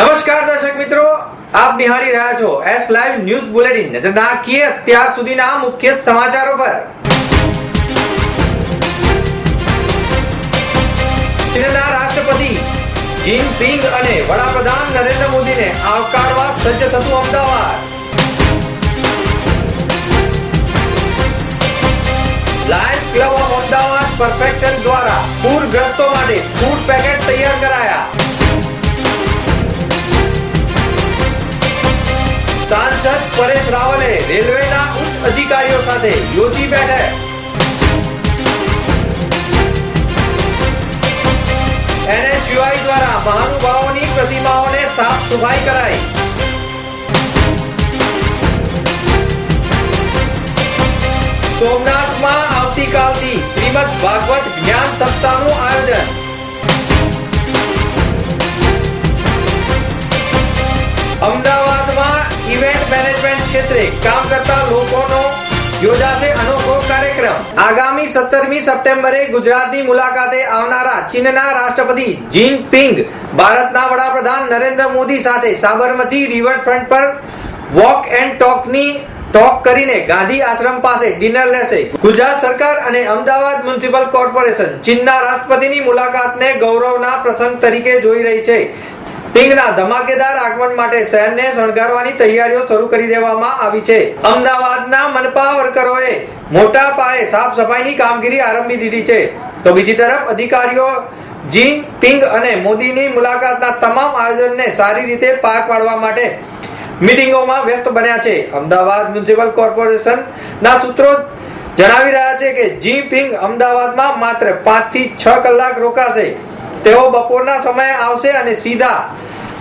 નમસ્કાર દર્શક મિત્રો, આપ નિહાળી રહ્યા છો એસ લાઈવ ન્યૂઝ બુલેટિન નજર નાખીએ અત્યાર સુધીના મુખ્ય સમાચારો પર. ચીનના રાષ્ટ્રપતિ જિનપિંગ અને વડાપ્રધાન નરેન્દ્ર મોદીને આવકારવા સજ્જ થતું Ahmedabad. Lions Club of Ahmedabad Perfection દ્વારા પૂરગ્રસ્તો માટે ફૂડ પેકેટ તૈયાર કરાયા. સાંસદ પરેશ રાવલે રેલવેના ઉચ્ચ અધિકારીઓ સાથે યોજી બેઠક. એનએચયુઆઈ દ્વારા મહાનુભાવોની પ્રતિમાઓને સાફ સફાઈ કરાઈ. સોમનાથમાં આવતીકાલથી શ્રીમદ ભાગવત જ્ઞાન સપ્તાહનું આયોજન. અમદાવાદમાં ઇવેન્ટ મેનેજમેન્ટ ક્ષેત્રે કામ કરતા લોકોનો યોજાશે અનોખો કાર્યક્રમ. આગામી સત્તરમી સપ્ટેમ્બરે ગુજરાતની મુલાકાતે આવનારા ચીનના રાષ્ટ્રપતિ જિનપિંગ, ભારતના વડાપ્રધાન નરેન્દ્ર મોદી સાથે સાબરમતી રિવરફ્રન્ટ પર વોક એન્ડ ટોકની ટોક કરીને ગાંધી આશ્રમ પાસે ડિનર લેશે. ગુજરાત સરકાર અને અમદાવાદ મ્યુનિસિપલ કોર્પોરેશન ચીનના રાષ્ટ્રપતિની મુલાકાતને ગૌરવના પ્રસંગ તરીકે જોઈ રહી છે. પિંગના ધમાકેદાર આગમન માટે શહેરને શણગારવાની તૈયારીઓ શરૂ કરી દેવામાં આવી છે. અમદાવાદના મનપા વર્કરોએ મોટા પાયે સાફ સફાઈની કામગીરી આરંભી દીધી છે. તો બીજી તરફ અધિકારીઓ જીન પિંગ અને મોદીની મુલાકાતના તમામ આયોજનને સારી રીતે પાર પાડવા માટે મિટિંગોમાં વ્યસ્ત બન્યા છે. અમદાવાદ મ્યુનિસિપલ કોર્પોરેશનના સૂત્રો જણાવી રહ્યા છે કે જી પિંગ અમદાવાદમાં માત્ર પાંચથી છ કલાક રોકાશે. તેઓ બપોરના સમયે આવશે અને સીધા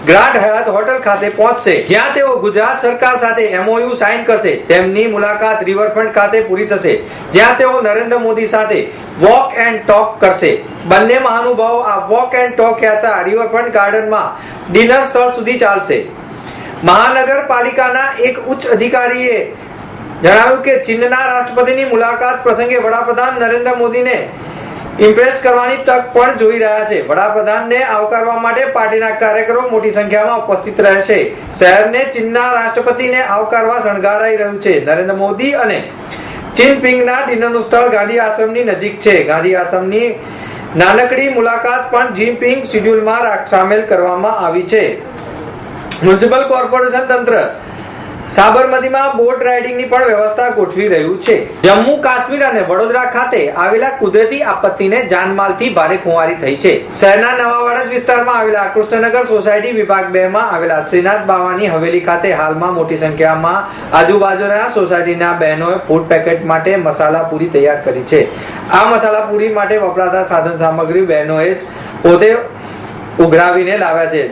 ગ્રાન્ડ હયાત હોટલ ખાતે પહોંચશે. જ્યાં તેઓ ગુજરાત સરકાર સાથે એમઓયુ સાઇન કરશે. તેમની મુલાકાત રિવરફ્રન્ટ ખાતે પૂરી થશે. જ્યાં તેઓ નરેન્દ્ર મોદી સાથે વોક એન્ડ ટોક કરશે. બંને મહાનુભાવો આ વોક એન્ડ ટોક યાત્રા રિવરફ્રન્ટ ગાર્ડનમાં ડિનર સ્થળ સુધી ચાલશે. મહાનગરપાલિકાના એક ઉચ્ચ અધિકારીએ જણાવ્યું કે ચીનના રાષ્ટ્રપતિની મુલાકાત પ્રસંગે વડાપ્રધાન નરેન્દ્ર મોદીને ઇમ્પ્રેસ કરવાની તક પણ જોઈ રહ્યા છે. વડાપ્રધાનને આવકારવા માટે પાર્ટીના કાર્યકરો મોટી સંખ્યામાં ઉપસ્થિત રહેશે. શહેરને ચીનના રાષ્ટ્રપતિને આવકારવા શણગારાઈ રહ્યું છે. નરેન્દ્ર મોદી અને ચીનપિંગના ડિનરનું સ્થળ ગાંધી આશ્રમની નજીક છે. ગાંધી આશ્રમની નાનકડી મુલાકાત પણ જીનપિંગ શિડ્યુલમાં સામેલ કરવામાં આવી છે. મ્યુનિસિપલ કોર્પોરેશન તંત્ર સાબરમતીમાં બોટ રાઇડિંગની પણ વ્યવસ્થા ગોઠવી રહ્યું છે. જમ્મુ, કાશ્મીર અને વડોદરા ખાતે આવેલા કુદરતી આપત્તિને જાનમાલથી ભારે ખુવારી થઈ છે. શહેરના નવાવાડા વિસ્તારમાં આવેલા કૃષ્ણનગર સોસાયટી વિભાગ બે માં આવેલા શ્રીનાથ બાવાની હવેલી ખાતે હાલમાં મોટી સંખ્યામાં આજુબાજુના સોસાયટીના બહેનોએ ફૂડ પેકેટ માટે મસાલા પૂરી તૈયાર કરી છે. આ મસાલા પૂરી માટે વપરાતા સાધન સામગ્રી બહેનોએ પોતે ઉઘરાવીને લાવ્યા છે.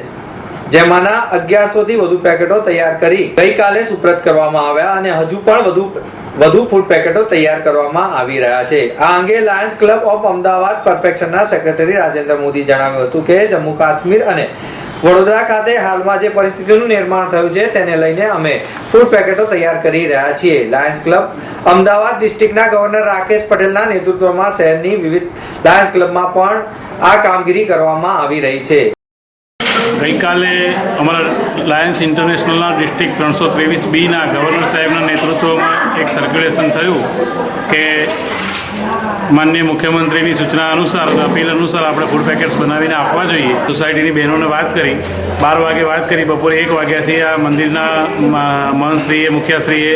જેમાંના અગિયારસો થી વધુ પેકેટો તૈયાર કરી ગઈકાલે સુપ્રત કરવામાં આવ્યા અને હજુ પણ વધુ વધુ ફૂડ પેકેટો તૈયાર કરવામાં આવી રહ્યા છે. આ અંગે લાયન્સ ક્લબ ઓફ અમદાવાદ પરફેક્શનના સેક્રેટરી રાજેન્દ્ર મોદી જણાવ્યું હતું કે જમ્મુ કાશ્મીર અને વડોદરા ખાતે હાલમાં જે પરિસ્થિતિનું નિર્માણ થયું છે તેને લઈને અમે ફૂડ પેકેટો તૈયાર કરી રહ્યા છીએ. લાયન્સ ક્લબ અમદાવાદ ડિસ્ટ્રિક્ટના ગવર્નર રાકેશ પટેલના નેતૃત્વમાં શહેરની વિવિધ લાયન્સ ક્લબમાં પણ આ કામગીરી કરવામાં આવી રહી છે. ગઈકાલે અમારા લાયન્સ ઇન્ટરનેશનલના ડિસ્ટ્રિક્ટ ત્રણસો ત્રેવીસ બીના ગવર્નર સાહેબના નેતૃત્વમાં એક સર્ક્યુલેશન થયું કે માન્ય મુખ્યમંત્રીની સૂચના અનુસાર, અપીલ અનુસાર આપણે ફૂડ પેકેટ્સ બનાવીને આપવા જોઈએ. સોસાયટીની બહેનોને વાત કરી, બાર વાગે વાત કરી, બપોરે એક વાગ્યાથી આ મંદિરના મહંતશ્રીએ મુખ્યશ્રીએ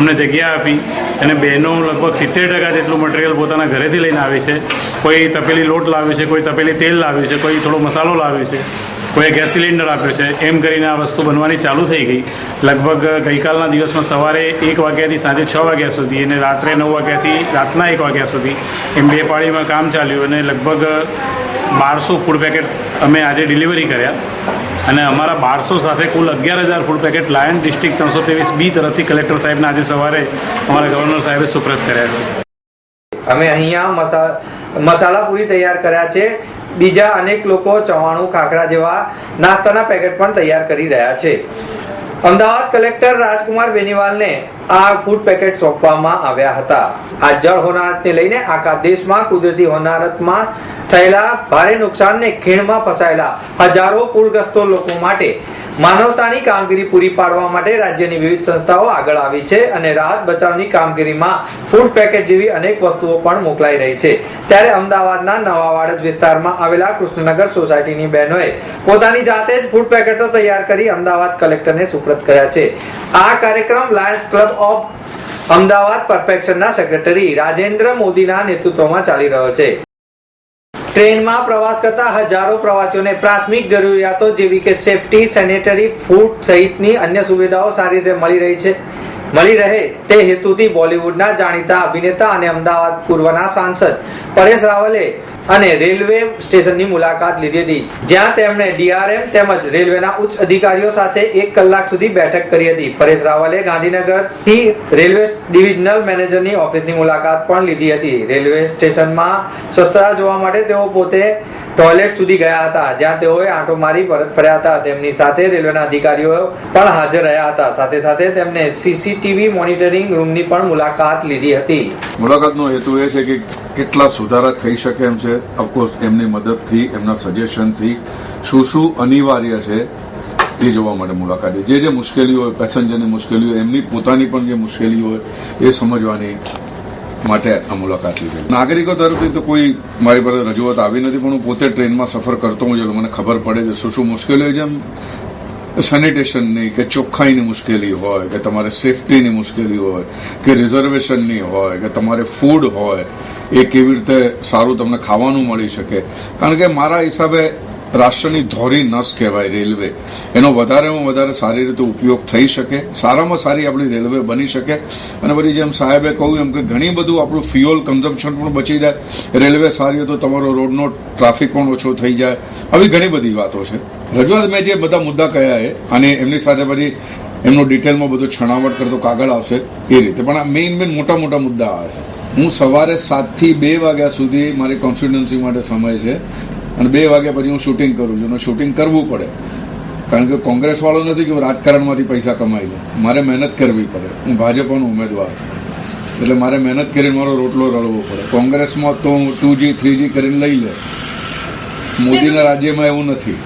અમને જગ્યા આપી. અને બહેનો લગભગ સિત્તેર ટકા જેટલું મટીરિયલ પોતાના ઘરેથી લઈને આવે છે. કોઈ તપેલી લોટ લાવે છે, કોઈ તપેલી તેલ લાવ્યું છે, કોઈ થોડો મસાલો લાવ્યો છે. કોઈએ ગેસ સિલિન્ડર આપ્યો છે, એમ કરીને આ વસ્તુ બનવાની ચાલુ થઈ ગઈ. લગભગ ગઈકાલના દિવસમાં સવારે એક વાગ્યાથી સાંજે છ વાગ્યા સુધી અને રાત્રે નવ વાગ્યાથી રાતના એક વાગ્યા સુધી એમ બે પાળીમાં કામ ચાલ્યું અને લગભગ બારસો ફૂડ પેકેટ અમે આજે ડિલિવરી કર્યા. અને અમારા બારસો સાથે કુલ અગિયાર હજાર ફૂડ પેકેટ લાયન ડિસ્ટ્રિક્ટ ત્રણસો ત્રેવીસ બી તરફથી કલેક્ટર સાહેબને આજે સવારે અમારા ગવર્નર સાહેબે સુપ્રત કર્યા છે. અમે અહીંયા મસા, મસાલા પૂરી તૈયાર કર્યા છે. બીજા અનેક લોકો ચવાણું ખાખરા જેવા નાસ્તાના પેકેટ પણ તૈયાર કરી રહ્યા છે. અમદાવાદ કલેક્ટર રાજકુમાર બેનીવાલને આ ફૂડ પેકેટ સોંપવામાં આવ્યા હતા. આ જળ હોનારતને લઈને આખા દેશમાં કુદરતી હોનારતમાં થયેલા ભારે નુકસાનને ખીણમાં ફસાયેલા હજારો પૂરગ્રસ્તો લોકો માટે માનવતાની કામગીરી પૂરી પાડવા માટે રાજ્યની વિવિધ સંસ્થાઓ આગળ આવી છે અને રાહત બચાવની કામગીરીમાં ફૂડ પેકેટ જેવી અનેક વસ્તુઓ પણ મોકલાઈ રહી છે. ત્યારે અમદાવાદના નવા વાડજ વિસ્તારમાં આવેલા કૃષ્ણનગર સોસાયટીની બહેનોએ પોતાની જાતે જ ફૂડ પેકેટો તૈયાર કરી અમદાવાદ કલેક્ટરને સુપ્રત કર્યા છે. આ કાર્યક્રમ લાયન્સ ક્લબ ઓફ અમદાવાદ પરફેક્શનના સેક્રેટરી રાજેન્દ્ર મોદીના નેતૃત્વમાં ચાલી રહ્યો છે. ટ્રેનમાં પ્રવાસ કરતા હજારો પ્રવાસીઓને પ્રાથમિક જરૂરિયાતો જેવી કે સેફટી, સેનેટરી, ફૂડ સહિતની અન્ય સુવિધાઓ સારી રીતે મળી રહી છે. મળી રહે તે હેતુથી બોલિવૂડના જાણીતા અભિનેતા અને અમદાવાદ પૂર્વના સાંસદ પરેશ રાવલે અને રેલવે સ્ટેશનની મુલાકાત લીધી હતી, જ્યાં તેમણે ડીઆરએમ તેમજ રેલવેના ઉચ્ચ અધિકારીઓ સાથે એક કલાક સુધી બેઠક કરી હતી. પરેશ રાવલે ગાંધીનગરથી રેલવે ડિવિઝનલ મેનેજરની ઓફિસની મુલાકાત પણ લીધી હતી. રેલવે સ્ટેશનમાં સ્વચ્છતા જોવા માટે તેઓ પોતે ટોયલેટ સુધી ગયા હતા. જ્યાં તેઓએ આંટો મારી પરત ફર્યા હતા. તેમની સાથે રેલવેના અધિકારીઓ પણ હાજર રહ્યા હતા. સાથે સાથે તેમને સીસીટીવી મોનિટરિંગ રૂમની પણ મુલાકાત લીધી હતી. મુલાકાતનો હેતુ એ છે કે કેટલા સુધારા થઈ શકે એમ છે. ઓફકોર્સ એમની મદદથી, એમના સજેશનથી શું શું અનિવાર્ય છે એ જોવા માટે મુલાકાત જે જે મુશ્કેલીઓ હોય પેસેન્જરની મુશ્કેલીઓ, એમની પોતાની પણ જે મુશ્કેલીઓ હોય એ સમજવાની માટે આ મુલાકાત લીધી. નાગરિકો તરફથી તો કોઈ મારી પાસે રજૂઆત આવી નથી, પણ હું પોતે ટ્રેનમાં સફર કરતો હું એટલે મને ખબર પડે છે શું શું મુશ્કેલીઓ જેમ સેનિટેશનની કે ચોખ્ખાઈની મુશ્કેલી હોય, કે તમારે સેફટીની મુશ્કેલી હોય, કે રિઝર્વેશનની હોય, કે તમારે ફૂડ હોય, એ કેવી રીતે સારું તમને ખાવાનું મળી શકે. કારણ કે મારા હિસાબે રાષ્ટ્રની ધોરી નસ કહેવાય રેલવે. એનો વધારેમાં વધારે સારી રીતે ઉપયોગ થઈ શકે, સારામાં સારી આપણી રેલવે બની શકે. અને પછી જેમ સાહેબે કહ્યું એમ કે ઘણી બધું આપણું ફ્યુઅલ કન્ઝમ્પશન પણ બચી જાય. રેલવે સારી હોય તો તમારો રોડનો ટ્રાફિક પણ ઓછો થઈ જાય. આવી ઘણી બધી વાતો છે. રજૂઆત મેં જે બધા મુદ્દા કહ્યા એ, અને એમની સાથે પછી એમનો ડિટેલમાં બધો છણાવટ કરતો કાગળ આવશે એ રીતે. પણ આ મેઇન મેઇન મોટા મોટા મુદ્દા આવે છે. હું સવારે સાતથી બે વાગ્યા સુધી મારી કોન્સ્ટિટ્યુન્સી માટે સમય છે. અને બે વાગ્યા પછી હું શૂટિંગ કરું છું. અને શૂટિંગ કરવું પડે. કારણ કે કોંગ્રેસ વાળો નથી કે રાજકારણમાંથી પૈસા કમાઈ લઉં મારે મહેનત કરવી પડે. હું ભાજપનો ઉમેદવાર છું. એટલે મારે મહેનત કરીને મારો રોટલો રળવો પડે. કોંગ્રેસમાં તો હું ટુ જી થ્રી જી કરીને લઈ લે. મોદીના રાજ્યમાં એવું નથી.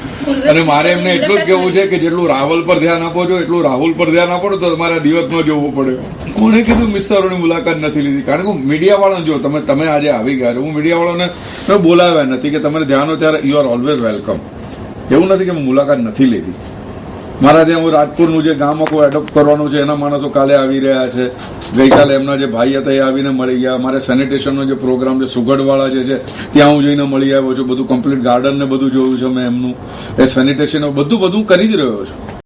અને મારે એમને એટલું જ કહેવું છે કે જેટલું રાહુલ પર ધ્યાન આપો છો, એટલું રાહુલ પર ધ્યાન આપો તો તમારે દિવસમાં જોવું પડે. કોણે કીધું મિસ્ટરોની મુલાકાત નથી લીધી? કારણ કે હું મીડિયા વાળાને જો, તમે તમે આજે આવી ગયા છો. હું મીડિયા વાળાને બોલાવ્યા નથી કે તમારે ધ્યાન હો ત્યારે યુ આર ઓલવેઝ વેલકમ એવું નથી કે હું મુલાકાત નથી લીધી. મારા ત્યાં હું રાજપુરનું જે ગામ આખું એડોપ્ટ કરવાનું છે, એના માણસો કાલે આવી રહ્યા છે. ગઈકાલે એમના જે ભાઈ હતા એ આવીને મળી ગયા. મારે સેનિટેશનનો જે પ્રોગ્રામ છે, સુગડવાળા જે છે, ત્યાં હું જઈને મળી આવ્યો છું. બધું કમ્પ્લીટ ગાર્ડન ને બધું જોયું છે મેં એમનું. એ સેનિટેશન બધું બધું કરી જ રહ્યો છું.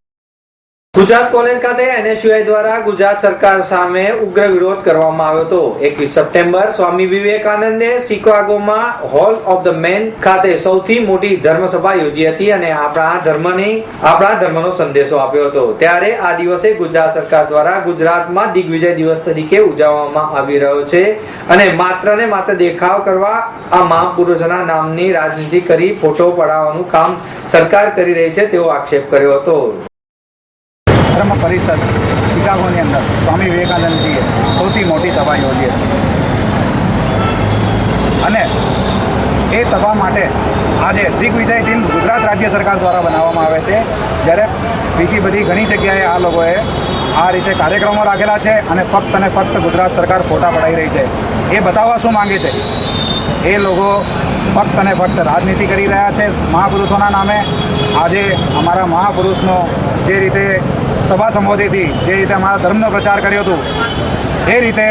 ગુજરાત કોલેજ ખાતે એનએસયુઆઈ દ્વારા ગુજરાત સરકાર સામે ઉગ્ર વિરોધ કરવામાં આવ્યો હતો. એકવીસ સપ્ટેમ્બર સ્વામી વિવેકાનંદે શિકાગોમાં હોલ ઓફ ધ મેન ખાતે સૌથી મોટી ધર્મસભા યોજી હતી અને આપણા ધર્મની, આપણા ધર્મનો સંદેશો આપ્યો હતો. ત્યારે આ દિવસે ગુજરાત સરકાર દ્વારા ગુજરાતમાં દિગ્વિજય દિવસ તરીકે ઉજવવામાં આવી રહ્યો છે અને માત્ર ને માત્ર દેખાવ કરવા આ મહાપુરુષોના નામની રાજનીતિ કરી ફોટો પડાવવાનું કામ સરકાર કરી રહી છે તેવો આક્ષેપ કર્યો હતો. ધર્મ પરિષદ શિકાગોની અંદર સ્વામી વિવેકાનંદજીએ સૌથી મોટી સભા યોજી હતી. અને એ સભા માટે આજે દિગ્વિજય દિન ગુજરાત રાજ્ય સરકાર દ્વારા બનાવવામાં આવે છે. જ્યારે બીજી બધી ઘણી જગ્યાએ આ લોકોએ આ રીતે કાર્યક્રમો રાખેલા છે અને ફક્ત અને ફક્ત ગુજરાત સરકાર ફોટા પડાવી રહી છે. એ બતાવવા શું માંગે છે? એ લોકો ફક્ત અને ફક્ત રાજનીતિ કરી રહ્યા છે મહાપુરુષોના નામે. આજે અમારા મહાપુરુષનો જે રીતે સભા સંબોધી હતી જે રીતે અમારા ધર્મનો પ્રચાર કર્યો હતો, એ રીતે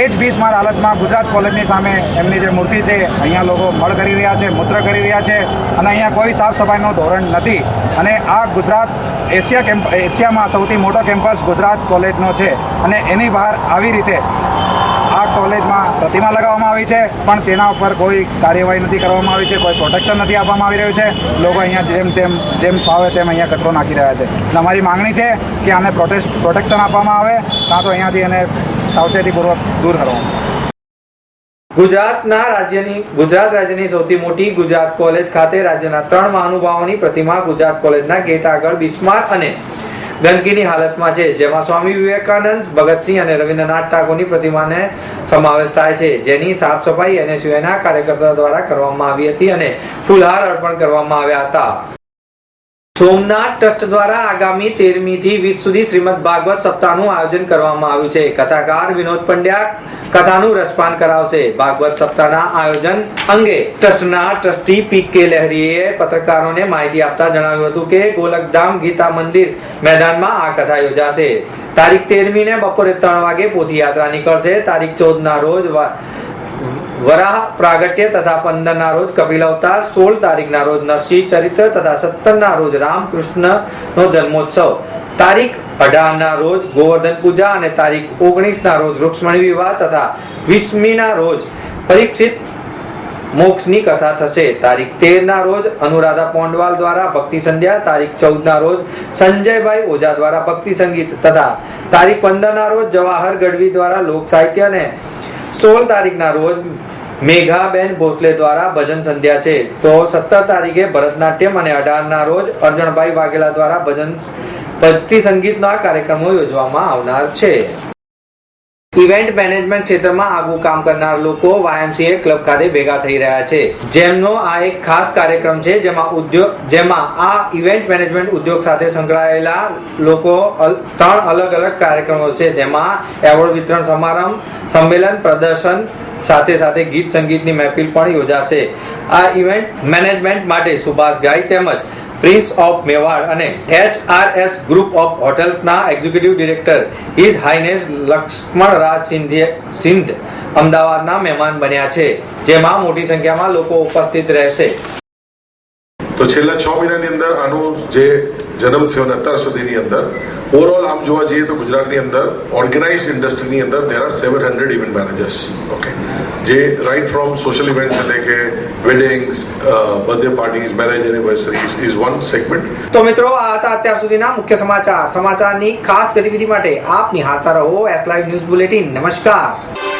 એ જ બીસમાર હાલતમાં ગુજરાત કોલેજની સામે એમની જે મૂર્તિ છે, અહીંયા લોકો મળ કરી રહ્યા છે, મૂત્ર કરી રહ્યા છે અને અહીંયા કોઈ સાફ સફાઈનું ધોરણ નથી. અને આ ગુજરાત એશિયા કેમ્પ, એશિયામાં સૌથી મોટો કેમ્પસ ગુજરાત કોલેજનો છે. અને એની બહાર આવી રીતે કોલેજમાં પ્રતિમા લગાવવામાં આવી છે, પણ તેના ઉપર કોઈ કાર્યવાહી નથી કરવામાં આવી છે, કોઈ પ્રોટેક્શન નથી આપવામાં આવી રહ્યું છે. લોકો અહીંયા જેમ તેમ, જેમ ફાવે તેમ અહીંયા કચરો નાખી રહ્યા છે. અમારી માગણી છે કે આને પ્રોટેસ્ટ પ્રોટેક્શન આપવામાં આવે, કાં તો અહીંયાથી એને સાવચેતીપૂર્વક દૂર કરવામાં ગુજરાતના રાજ્યની, ગુજરાત રાજ્યની સૌથી મોટી ગુજરાત કોલેજ ખાતે રાજ્યના ત્રણ મહાનુભાવોની પ્રતિમા ગુજરાત કોલેજના ગેટ આગળ બિસ્માર અને ગંદકીની હાલતમાં છે, જેમાં સ્વામી વિવેકાનંદ, ભગતસિંહ અને રવિન્દ્રનાથ ટાગોરની પ્રતિમાને સમાવેશ થાય છે, જેની સાફ સફાઈ એનએસયુએના કાર્યકર્તાઓ દ્વારા કરવામાં આવી હતી અને ફૂલહાર અર્પણ કરવામાં આવ્યા હતા. સોમનાથ ટ્રસ્ટ દ્વારા આગામી તેરમી થી વીસ સુધી શ્રીમદ ભાગવત સપ્તાહનું આયોજન કરવામાં આવ્યું છે. કથાકાર વિનોદ પંડ્યા કથાનું રસપાન કરાવશે. ભાગવત સપ્તાહના આયોજન અંગે ટ્રસ્ટના ટ્રસ્ટી પી કે લહેરીએ પત્રકારોને માહિતી આપતા જણાવ્યું હતું કે ગોલકધામ ગીતા મંદિર મેદાનમાં આ કથા યોજાશે. તારીખ તેરમી ને બપોરે ત્રણ વાગે પોથી યાત્રા નીકળશે. તારીખ ચૌદ ના રોજ વરાહ, પ્રાગટ્ય તથા પંદર ના રોજ કપિલ અવતાર, સોળ તારીખ ના રોજ નરસિંહ ચરિત્ર તથા સત્તર ના રોજ રામકૃષ્ણ નો જન્મોત્સવ. તારીખ અઢાર ના રોજ ગોવર્ધન પૂજા અને તારીખ ઓગણીસ ના રોજ રૂક્ષ્મણી વિવાહ તથા વીસમી ના રોજ પરીક્ષિત મોક્ષની કથા થશે. તારીખ તેર ના રોજ અનુરાધા પોંડવાલ દ્વારા ભક્તિ સંધ્યા, તારીખ ચૌદ ના રોજ સંજયભાઈ ઓઝા દ્વારા ભક્તિ સંગીત તથા તારીખ પંદર ના રોજ જવાહર ગઢવી દ્વારા લોક સાહિત્ય અને સોળ તારીખના રોજ મેઘાબેન ભોસલે દ્વારા ભજન સંધ્યા છે. તો સત્તર તારીખે ભરતનાટ્યમ અને અઢાર ના રોજ અર્જણભાઈ વાઘેલા દ્વારા ભજન ભક્તિ સંગીતના કાર્યક્રમો યોજવામાં આવનાર છે. ઇવેન્ટ મેનેજમેન્ટ ક્ષેત્રમાં આગવું કામ કરનાર લોકો વાયએમસીએ ક્લબ ખાતે ભેગા થઈ રહ્યા છે. જેમનો આ એક ખાસ કાર્યક્રમ છે, જેમાં ઉદ્યોગ જેમાં આ ઇવેન્ટ મેનેજમેન્ટ ઉદ્યોગ સાથે સંકળાયેલા લોકો ત્રણ અલગ અલગ કાર્યક્રમો છે. જેમાં એવોર્ડ વિતરણ સમારંભ, સંમેલન, પ્રદર્શન સાથે સાથે ગીત સંગીતની મહેફિલ પણ યોજાશે. આ ઇવેન્ટ મેનેજમેન્ટ માટે સુભાષ ગાય તેમજ પ્રિન્સ ઓફ મેવાડ અને H R S group of હોટેલ્સના executive director his highness Lakshman Raj સિંધે સિંધ અમદાવાદના મહેમાન બન્યા છે, જેમાં મોટી સંખ્યામાં લોકો ઉપસ્થિત રહેશે. તો છેલ્લા છ મહિનાની અંદર આનું જે જન્મ થયો ને અત્યાર સુધીની અંદર ઓવરઓલ આમ જોવા જઈએ તો ગુજરાતની અંદર ઓર્ગેનાઇઝ ઇન્ડસ્ટ્રીની અંદર there are seven hundred event managers okay જે રાઇટ ફ્રોમ સોશિયલ ઇવેન્ટ્સ એટલે કે weddings birthday parties marriage anniversaries is one segment તો મિત્રો, આ હતા અત્યાર સુધીના મુખ્ય સમાચાર. સમાચારની ખાસ ગતિવિધિ માટે આપ નિહાળતા રહો. એસ લાઈવ ન્યૂઝ બુલેટિન નમસ્કાર.